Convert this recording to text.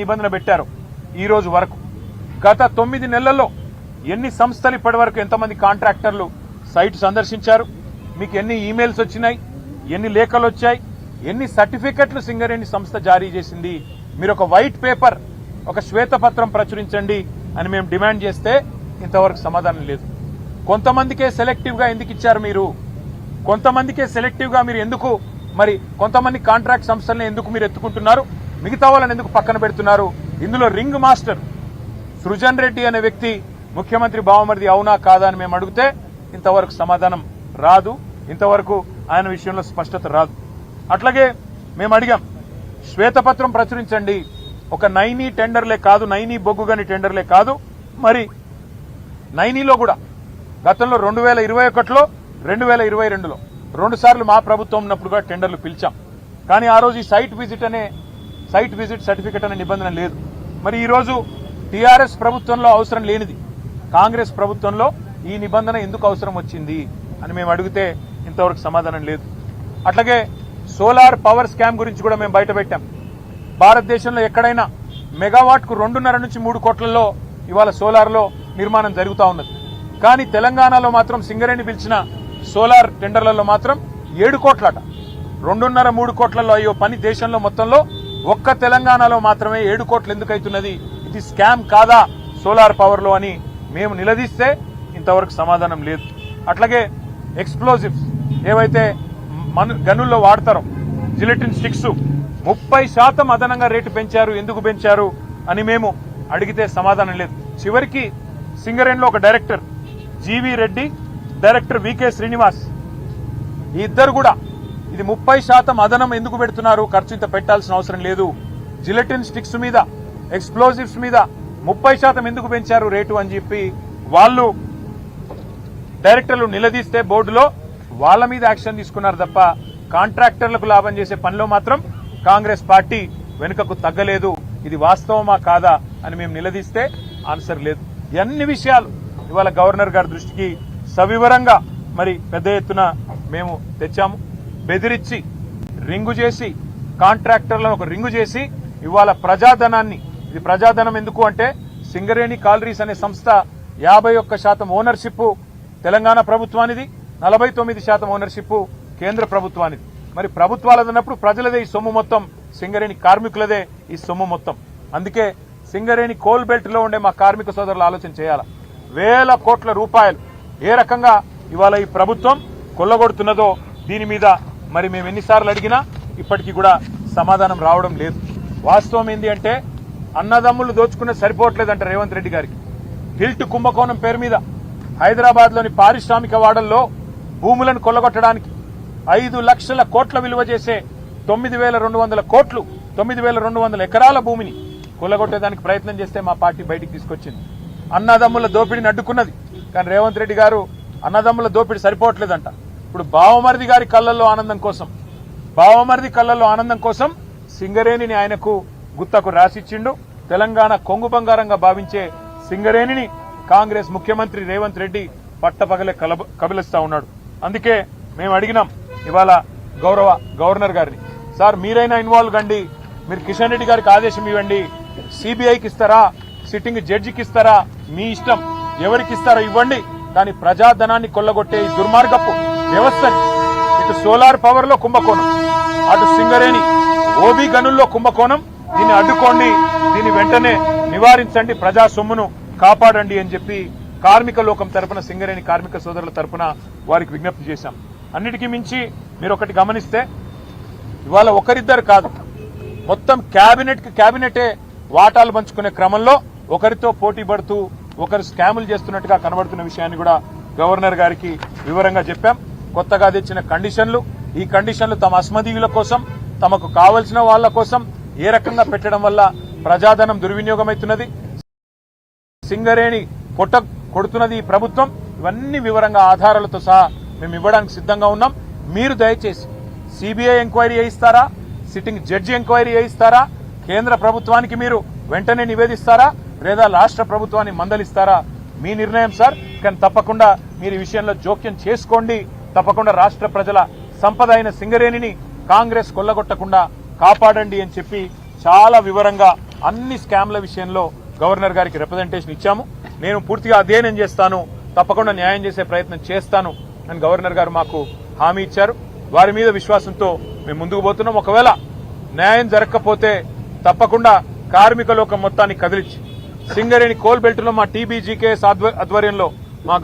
నిబంధన పెట్టారు ఈ రోజు వరకు. గత తొమ్మిది నెలల్లో ఎన్ని సంస్థలు ఇప్పటి వరకు ఎంతమంది కాంట్రాక్టర్లు సైట్ సందర్శించారు? మీకు ఎన్ని ఈమెయిల్స్ వచ్చినాయి? ఎన్ని లేఖలు వచ్చాయి? ఎన్ని సర్టిఫికెట్లు సింగరేణి సంస్థ జారీ చేసింది? మీరు ఒక వైట్ పేపర్ ఒక శ్వేతపత్రం ప్రచురించండి అని మేము డిమాండ్ చేస్తే ఇంతవరకు సమాధానం లేదు. కొంతమందికే సెలెక్టివ్గా ఎందుకు ఇచ్చారు మీరు? కొంతమందికే సెలెక్టివ్గా మీరు ఎందుకు మరి కొంతమంది కాంట్రాక్ట్ సంస్థల్ని ఎందుకు మీరు ఎత్తుకుంటున్నారు? మిగతా వాళ్ళని ఎందుకు పక్కన పెడుతున్నారు? ఇందులో రింగ్ మాస్టర్ సృజన్ రెడ్డి అనే వ్యక్తి ముఖ్యమంత్రి బావమరిది అవునా కాదా అని మేము అడిగితే ఇంతవరకు సమాధానం రాదు. ఇంతవరకు ఆయన విషయంలో స్పష్టత రాదు. అట్లాగే మేము అడిగాం శ్వేతపత్రం ప్రచురించండి. ఒక నైనీ టెండర్లే కాదు నైనీ బొగ్గుగని టెండర్లే కాదు. మరి నైనీలో కూడా గతంలో రెండు వేల ఇరవై ఒకటిలో రెండు వేల ఇరవై రెండులో రెండు సార్లు మా ప్రభుత్వం ఉన్నప్పుడు కూడా టెండర్లు పిలిచాం. కానీ ఆ రోజు ఈ సైట్ విజిట్ అనే సైట్ విజిట్ సర్టిఫికెట్ అనే నిబంధన లేదు. మరి ఈరోజు టీఆర్ఎస్ ప్రభుత్వంలో అవసరం లేనిది. కాంగ్రెస్ ప్రభుత్వంలో ఈ నిబంధన ఎందుకు అవసరం వచ్చింది అని మేము అడిగితే ఇంతవరకు సమాధానం లేదు. అట్లాగే సోలార్ పవర్ స్కామ్ గురించి కూడా మేము బయటపెట్టాం. భారతదేశంలో ఎక్కడైనా మెగావాట్కు రెండున్నర నుంచి మూడు కోట్లలో ఇవాళ సోలార్లో నిర్మాణం జరుగుతూ ఉన్నది. కానీ తెలంగాణలో మాత్రం సింగరేణి పిలిచిన సోలార్ టెండర్లలో మాత్రం ఏడు కోట్లట. రెండున్నర మూడు కోట్లలో అయ్యో పని దేశంలో మొత్తంలో ఒక్క తెలంగాణలో మాత్రమే ఏడు కోట్లు ఎందుకు అవుతున్నది ఇది స్కామ్ కాదా సోలార్ పవర్లో అని మేము నిలదీస్తే ఇంతవరకు సమాధానం లేదు. అట్లాగే ఎక్స్ప్లోజివ్స్ ఏవైతే మన గనుల్లో వాడతారో జిలెటిన్ స్టిక్స్ ముప్పై శాతం అదనంగా రేటు పెంచారు. ఎందుకు పెంచారు అని మేము అడిగితే సమాధానం లేదు. చివరికి సింగరేణిలో ఒక director G V Reddy director V K Srinivas ఈ ఇద్దరు కూడా ఇది ముప్పై శాతం అదనం ఎందుకు పెడుతున్నారు? ఖర్చు ఇంత పెట్టాల్సిన అవసరం లేదు. జిలెటిన్ స్టిక్స్ మీద ఎక్స్ప్లోజివ్స్ మీద ముప్పై శాతం ఎందుకు పెంచారు రేటు అని చెప్పి వాళ్ళు డైరెక్టర్లు నిలదీస్తే బోర్డులో వాళ్ళ మీద యాక్షన్ తీసుకున్నారు తప్ప కాంట్రాక్టర్లకు లాభం చేసే పనిలో మాత్రం కాంగ్రెస్ పార్టీ వెనుకకు తగ్గలేదు. ఇది వాస్తవమా కాదా అని మేము నిలదీస్తే ఆన్సర్ లేదు. అన్ని విషయాలు ఇవాళ గవర్నర్ గారి దృష్టికి సవివరంగా మరి పెద్ద ఎత్తున మేము తెచ్చాము. బెదిరించి రింగు చేసి కాంట్రాక్టర్లను ఒక రింగు చేసి ఇవాళ ప్రజాధనాన్ని ఇది ప్రజాధనం ఎందుకు అంటే సింగరేణి కాలరీస్ అనే సంస్థ యాభై ఒక్క శాతం ఓనర్షిప్ తెలంగాణ ప్రభుత్వానిది నలభై తొమ్మిది శాతం ఓనర్షిప్ కేంద్ర ప్రభుత్వానిది. మరి ప్రభుత్వాలదన్నప్పుడు ప్రజలదే ఈ సొమ్ము మొత్తం సింగరేణి కార్మికులదే ఈ సొమ్ము మొత్తం. అందుకే సింగరేణి కోల్ బెల్ట్లో ఉండే మా కార్మిక సోదరులు ఆలోచన చేయాలా. వేల కోట్ల రూపాయలు ఏ రకంగా ఇవాళ ఈ ప్రభుత్వం కొల్లగొడుతున్నదో దీని మీద మరి మేము ఎన్నిసార్లు అడిగినా ఇప్పటికీ కూడా సమాధానం రావడం లేదు. వాస్తవం ఏంటి అంటే అన్నదమ్ములు దోచుకునే సరిపోవట్లేదంట రేవంత్ రెడ్డి గారికి. హిల్ట్ కుంభకోణం పేరు మీద హైదరాబాద్లోని పారిశ్రామిక వాడల్లో భూములను కొల్లగొట్టడానికి ఐదు లక్షల కోట్ల విలువ చేసే తొమ్మిది వేల రెండు వందల కోట్లు తొమ్మిది వేల రెండు వందల ఎకరాల భూమిని కొల్లగొట్టేదానికి ప్రయత్నం చేస్తే మా పార్టీ బయటికి తీసుకొచ్చింది. అన్నదమ్ముల దోపిడిని అడ్డుకున్నది. కానీ రేవంత్ రెడ్డి గారు అన్నదమ్ముల దోపిడి సరిపోవట్లేదంట. ఇప్పుడు బావమరిది గారి కళ్ళల్లో ఆనందం కోసం బావమరిది కళ్ళల్లో ఆనందం కోసం సింగరేణిని ఆయనకు గుత్తకు రాసిచ్చిండు. తెలంగాణ కొంగు బంగారంగా భావించే సింగరేణిని కాంగ్రెస్ ముఖ్యమంత్రి రేవంత్ రెడ్డి పట్టపగలే కలబ కబిలిస్తా ఉన్నాడు. అందుకే మేము అడిగినాం ఇవాళ గౌరవ గవర్నర్ గారిని. సార్ మీరైనా ఇన్వాల్వ్ కండి. మీరు కిషన్ రెడ్డి గారికి ఆదేశం ఇవ్వండి. సిబిఐకి ఇస్తారా? సిట్టింగ్ జడ్జికి ఇస్తారా? మీ ఇష్టం. ఎవరికి ఇస్తారో ఇవ్వండి. కానీ ప్రజాధనాన్ని కొల్లగొట్టే ఈ దుర్మార్గపు వ్యవస్థని ఇటు సోలార్ పవర్లో కుంభకోణం అటు సింగరేణి ఓబీ గనుల్లో కుంభకోణం. దీన్ని అడ్డుకోండి దీన్ని వెంటనే నివారించండి ప్రజా సొమ్మును కాపాడండి అని చెప్పి కార్మిక లోకం తరపున సింగరేణి కార్మిక సోదరుల తరపున వారికి విజ్ఞప్తి చేశాం. అన్నిటికీ మించి మీరు ఒకటి గమనిస్తే ఇవాళ ఒకరిద్దరు కాదు మొత్తం క్యాబినెట్కి క్యాబినెటే వాటాలు పంచుకునే క్రమంలో ఒకరితో పోటీ పడుతూ ఒకరు స్కాములు చేస్తున్నట్టుగా కనబడుతున్న విషయాన్ని కూడా గవర్నర్ గారికి వివరంగా చెప్పాం. కొత్తగా తెచ్చిన కండిషన్లు ఈ కండిషన్లు తమ అస్మదీయుల కోసం తమకు కావలసిన వాళ్ళ కోసం ఏ రకంగా పెట్టడం వల్ల ప్రజాధనం దుర్వినియోగమవుతున్నది? సింగరేణి పొట్ట కొడుతున్నది ఈ ప్రభుత్వం. ఇవన్నీ వివరంగా ఆధారాలతో సహా మేము ఇవ్వడానికి సిద్ధంగా ఉన్నాం. మీరు దయచేసి సిబిఐ ఎంక్వైరీ చేయిస్తారా? సిట్టింగ్ జడ్జి ఎంక్వైరీ చేయిస్తారా? కేంద్ర ప్రభుత్వానికి మీరు వెంటనే నివేదిస్తారా? లేదా రాష్ట్ర ప్రభుత్వాన్ని మందలిస్తారా? మీ నిర్ణయం సార్. కానీ తప్పకుండా మీరు ఈ విషయంలో జోక్యం చేసుకోండి. తప్పకుండా రాష్ట్ర ప్రజల సంపద అయిన సింగరేణిని కాంగ్రెస్ కొల్లగొట్టకుండా కాపాడండి అని చెప్పి చాలా వివరంగా అన్ని స్కామ్ల విషయంలో గవర్నర్ గారికి రిప్రజెంటేషన్ ఇచ్చాము. నేను పూర్తిగా అధ్యయనం చేస్తాను. తప్పకుండా న్యాయం చేసే ప్రయత్నం చేస్తాను అని గవర్నర్ గారు మాకు హామీ ఇచ్చారు. వారి మీద విశ్వాసంతో మేము ముందుకు పోతున్నాం. ఒకవేళ న్యాయం జరగకపోతే తప్పకుండా కార్మిక లోకం మొత్తాన్ని కదిలించి సింగరేణి కోల్బెల్ట్లో మా టీబీజీకే ఆధ్వర్యంలో మా